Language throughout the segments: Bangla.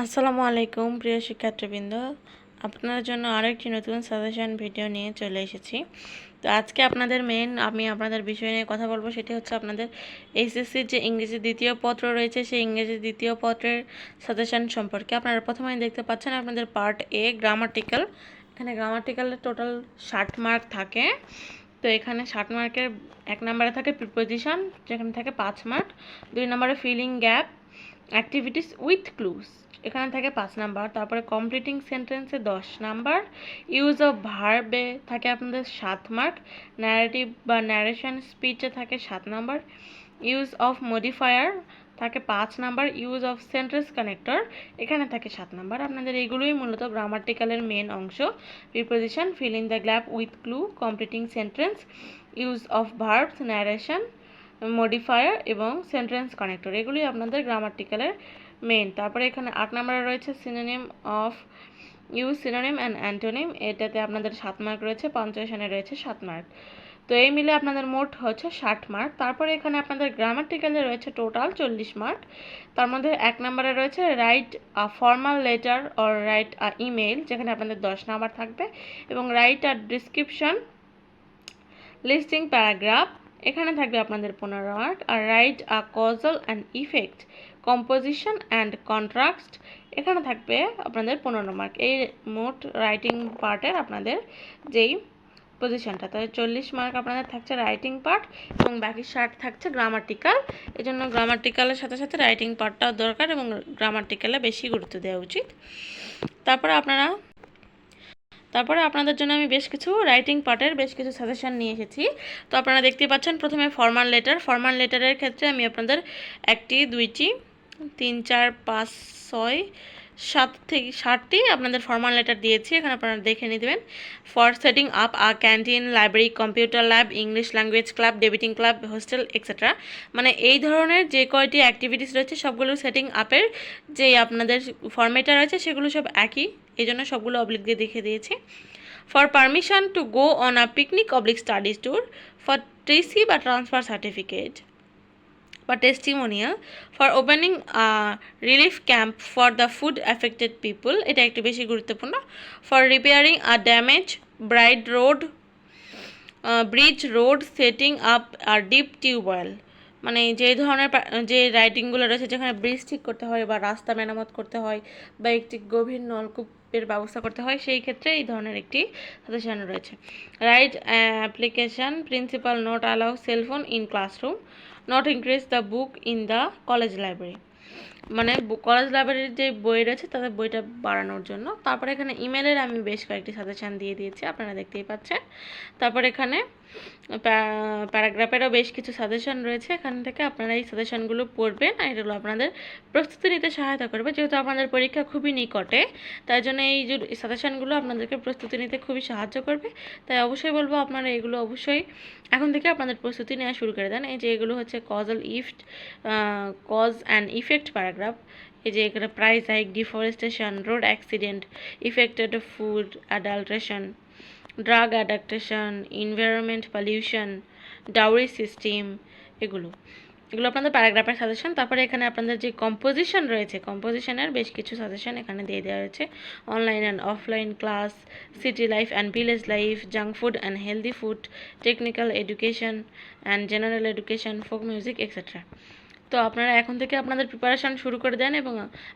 আসসালামু আলাইকুম, প্রিয় শিক্ষার্থীবৃন্দ। আপনার জন্য আরও আরেকটি নতুন সাজেশন ভিডিও নিয়ে চলে এসেছি। তো আজকে আপনাদের মেন আমি আপনাদের বিষয় নিয়ে কথা বলব, সেটি হচ্ছে আপনাদের এইচএসসির যে ইংরেজি দ্বিতীয় পত্র রয়েছে, সেই ইংরেজি দ্বিতীয় পত্রের সাজেশন সম্পর্কে। আপনারা প্রথমে দেখতে পাচ্ছেন আপনাদের পার্ট এ গ্রামাটিক্যাল এখানে গ্রামাটিক্যালের টোটাল ষাট মার্ক থাকে। তো এখানে ষাট মার্কের এক নম্বরে থাকে প্রিপোজিশন যেখানে থাকে পাঁচ মার্ক দুই নম্বরে filling gap activities with clues এখানে থাকে পাঁচ নাম্বার, তারপরে কমপ্লিটিং সেন্টেন্সে দশ নাম্বার ইউজ অফ ভার্বে থাকে আপনাদের সাত মার্ক ন্যারেটিভ বা ন্যারেশন স্পিচে থাকে সাত নাম্বার ইউজ অফ মডিফায়ার থাকে পাঁচ number use of sentence connector এখানে থাকে সাত নাম্বার। আপনাদের এগুলোই মূলত গ্রামাটিক্যালের মেন অংশ। Preposition fill in the gap with clue completing sentence use of verbs narration modifier এবং সেন্টেন্স কানেক্টর এগুলি আপনাদের গ্রামাটিক্যালের মেন তারপরে এখানে আট নম্বরে রয়েছে synonym of use synonym and antonym এটাতে আপনাদের সাত মার্ক রয়েছে পঞ্চাশনে রয়েছে সাত মার্ক তো এই মিলে আপনাদের মোট হচ্ছে ষাট মার্ক তারপরে এখানে আপনাদের গ্রামাটিক্যালে রয়েছে টোটাল চল্লিশ মার্ক তার মধ্যে এক নম্বরে রয়েছে write a formal letter or write a email যেখানে আপনাদের দশ নাম্বার থাকবে। এবং write a description listing paragraph এখানে থাকবে আপনাদের পনেরো mark R write a causal and effect, composition and contract এখানে থাকবে আপনাদের পনেরো মার্ক। এই মোট রাইটিং পার্টের আপনাদের যেই পজিশনটা, তাহলে চল্লিশ মার্ক আপনাদের থাকছে রাইটিং পার্ট এবং বাকি ষাট থাকছে গ্রামাটিক্যাল। এই জন্য গ্রামাটিক্যালের সাথে সাথে রাইটিং পার্টটাও দরকার এবং গ্রামাটিক্যালে বেশি গুরুত্ব দেওয়া উচিত। তারপরে আপনারা তারপরে আপনাদের জন্য আমি বেশ কিছু রাইটিং পার্টের বেশ কিছু সাজেশান নিয়ে এসেছি। তো আপনারা দেখতে পাচ্ছেন, প্রথমে ফর্মাল লেটার ফর্মাল লেটারের ক্ষেত্রে আমি আপনাদের একটি, দুইটি, তিন, চার, পাঁচ, ছয় সাত থেকে ষাটটি আপনাদের ফর্মাল লেটার দিয়েছি, এখানে আপনারা দেখে নিয়ে দেবেন for setting up a canteen library computer lab English language club debating club hostel etcetera মানে এই ধরনের যে কয়টি অ্যাক্টিভিটিস রয়েছে, সবগুলো সেটিং আপের যে আপনাদের ফর্মেটা রয়েছে, সেগুলো সব একই। এই জন্য সবগুলো অবলিক দিয়ে দেখে দিয়েছি। For permission to go on a picnic oblique studies tour for TC বা ট্রান্সফার সার্টিফিকেট বা testimonial for opening relief camp for the flood affected people এটা একটু বেশি গুরুত্বপূর্ণ for repairing a damage bridge road bridge road setting up R deep tubewell মানে যে ধরনের যে রাইটিংগুলো রয়েছে, যেখানে ব্রিজ ঠিক করতে হয় বা রাস্তা মেরামত করতে হয় বা একটি গভীর নলকূপের ব্যবস্থা করতে হয়, সেই ক্ষেত্রে এই ধরনের একটি সাজেশন রয়েছে। Write application principal not allow cellphone in classroom not increase the book in the college library মানে কলেজ লাইব্রেরির যে বই রয়েছে, তাদের বইটা বাড়ানোর জন্য। তারপরে এখানে ইমেলের আমি বেশ কয়েকটি সাজেশান দিয়ে দিয়েছি, আপনারা দেখতেই পাচ্ছেন। তারপর এখানে প্যারাগ্রাফেরও বেশ কিছু সাজেশন রয়েছে। এখান থেকে আপনারা এই সাজেশনগুলো পড়বেন আর এগুলো আপনাদের প্রস্তুতি নিতে সহায়তা করবে। যেহেতু আপনাদের পরীক্ষা খুবই নিকটে, তাই জন্য এই যে সাজেশনগুলো আপনাদেরকে প্রস্তুতি নিতে খুবই সাহায্য করবে। তাই অবশ্যই বলব, আপনারা এগুলো অবশ্যই এখন থেকে আপনাদের প্রস্তুতি নেওয়া শুরু করে দেন। এই যে এগুলো হচ্ছে causal effect cause and effect paragraph এই যে এখানে price hike deforestation road accident affected food adulteration drug addiction environment pollution dowry system এগুলো। এগুলো আপনাদের প্যারাগ্রাফের সাজেশন তারপরে এখানে আপনাদের যে কম্পোজিশন রয়েছে কম্পোজিশনের বেশ কিছু সাজেশন এখানে দিয়ে দেওয়া রয়েছে online and offline class city life and village life junk food and healthy food technical education and general education folk music etcetera তো আপনারা এখন থেকে আপনাদের প্রিপারেশান শুরু করে দেন এবং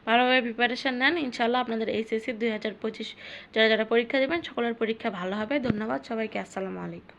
ভালোভাবে প্রিপারেশান নেন। ইনশাল্লাহ আপনাদের এইচএসসি দুই হাজার পঁচিশ, যারা যারা পরীক্ষা দেবেন, সকলের পরীক্ষা ভালো হবে। ধন্যবাদ সবাইকে। আসসালামু আলাইকুম।